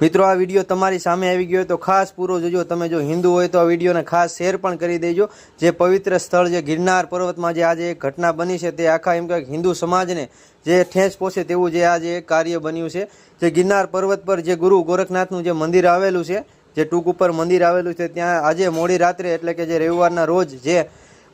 મિત્રો, આ વીડિયો તમારી સામે આવી ગયો તો ખાસ પૂરો જોજો. તમે જો હિન્દુ હોય તો આ વિડીયોને ખાસ શેર પણ કરી દેજો. જે પવિત્ર સ્થળ, જે ગિરનાર પર્વતમાં જે આજે એક ઘટના બની છે, તે આખા એમ કે હિન્દુ સમાજને જે ઠેસ પહોંચે તેવું જે આજે એક કાર્ય બન્યું છે. જે ગિરનાર પર્વત પર જે ગુરુ ગોરખનાથનું જે મંદિર આવેલું છે, જે ટૂંક ઉપર મંદિર આવેલું છે, ત્યાં આજે મોડી રાત્રે, એટલે કે જે રવિવારના રોજ જે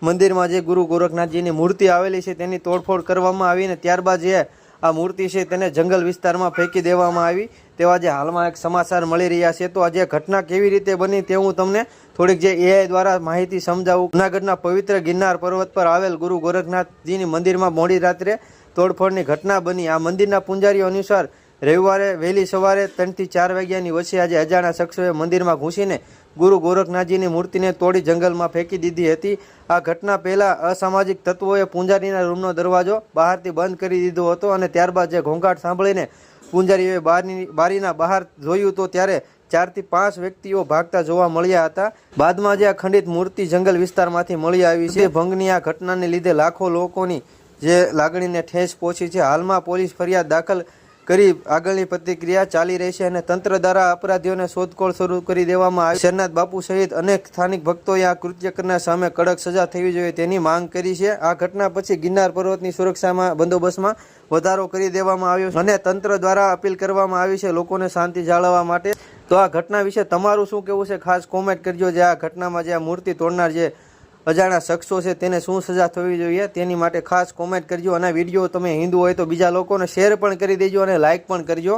મંદિરમાં જે ગુરુ ગોરખનાથજીની મૂર્તિ આવેલી છે, તેની તોડફોડ કરવામાં આવીને ત્યારબાદ જે આ મૂર્તિ છે તેને જંગલ વિસ્તારમાં ફેંકી દેવામાં આવી. તેવા જે હાલમાં એક સમાચાર મળી રહ્યા છે, તો આજે ઘટના કેવી રીતે બની તે હું તમને થોડીક જે એઆઈ દ્વારા માહિતી સમજાવું. જૂનાગઢના પવિત્ર ગિરનાર પર્વત પર આવેલ ગુરુ ગોરખનાથજીની મંદિરમાં મોડી રાત્રે તોડફોડની ઘટના બની. આ મંદિરના પૂંજારીઓ અનુસાર રવિવારે વહેલી સવારે ત્રણથી ચાર વાગ્યાની વચ્ચે આજે અજાણા શખ્સોએ મંદિરમાં ઘૂસીને ગુરુ ગોરખનાથજીની મૂર્તિને તોડી જંગલમાં ફેંકી દીધી હતી. આ ઘટના પહેલા અસામાજિક તત્વોએ પૂંજારીના રૂમનો દરવાજો બહારથી બંધ કરી દીધો હતો અને ત્યારબાદ જે ઘોંઘાટ સાંભળીને પૂંજારીઓએ બારની, બારીના બહાર જોયું તો ત્યારે ચારથી પાંચ વ્યક્તિઓ ભાગતા જોવા મળ્યા હતા. બાદમાં જે આ ખંડિત મૂર્તિ જંગલ વિસ્તારમાંથી મળી આવી છે ભંગની આ ઘટનાને લીધે લાખો લોકોની જે લાગણીને ઠેસ પહોંચી છે. હાલમાં પોલીસ ફરિયાદ દાખલ કરી આગળની પ્રતિક્રિયા ચાલી રહી છે અને તંત્ર દ્વારા અપરાધીઓને શોધખોળ શરૂ કરી દેવામાં આવી. શરનાથ બાપુ સહિત અનેક સ્થાનિક ભક્તોએ આ કૃત્ય કરનાર સામે કડક સજા થવી જોઈએ તેની માંગ કરી છે. આ ઘટના પછી ગિરનાર પર્વતની સુરક્ષામાં બંદોબસ્તમાં વધારો કરી દેવામાં આવ્યો છે અને તંત્ર દ્વારા અપીલ કરવામાં આવી છે લોકોને શાંતિ જાળવવા માટે. તો આ ઘટના વિશે તમારું શું કહેવું છે? ખાસ કોમેન્ટ કરજો જે આ ઘટનામાં જે આ મૂર્તિ તોડનાર જે અજાણા શખ્સો છે, તેને શું સજા થવી જોઈએ તેની માટે ખાસ કોમેન્ટ કરજો અને વીડિયો તમે હિન્દુ હોય તો બીજા લોકોને શેર પણ કરી દેજો અને લાઇક પણ કરજો.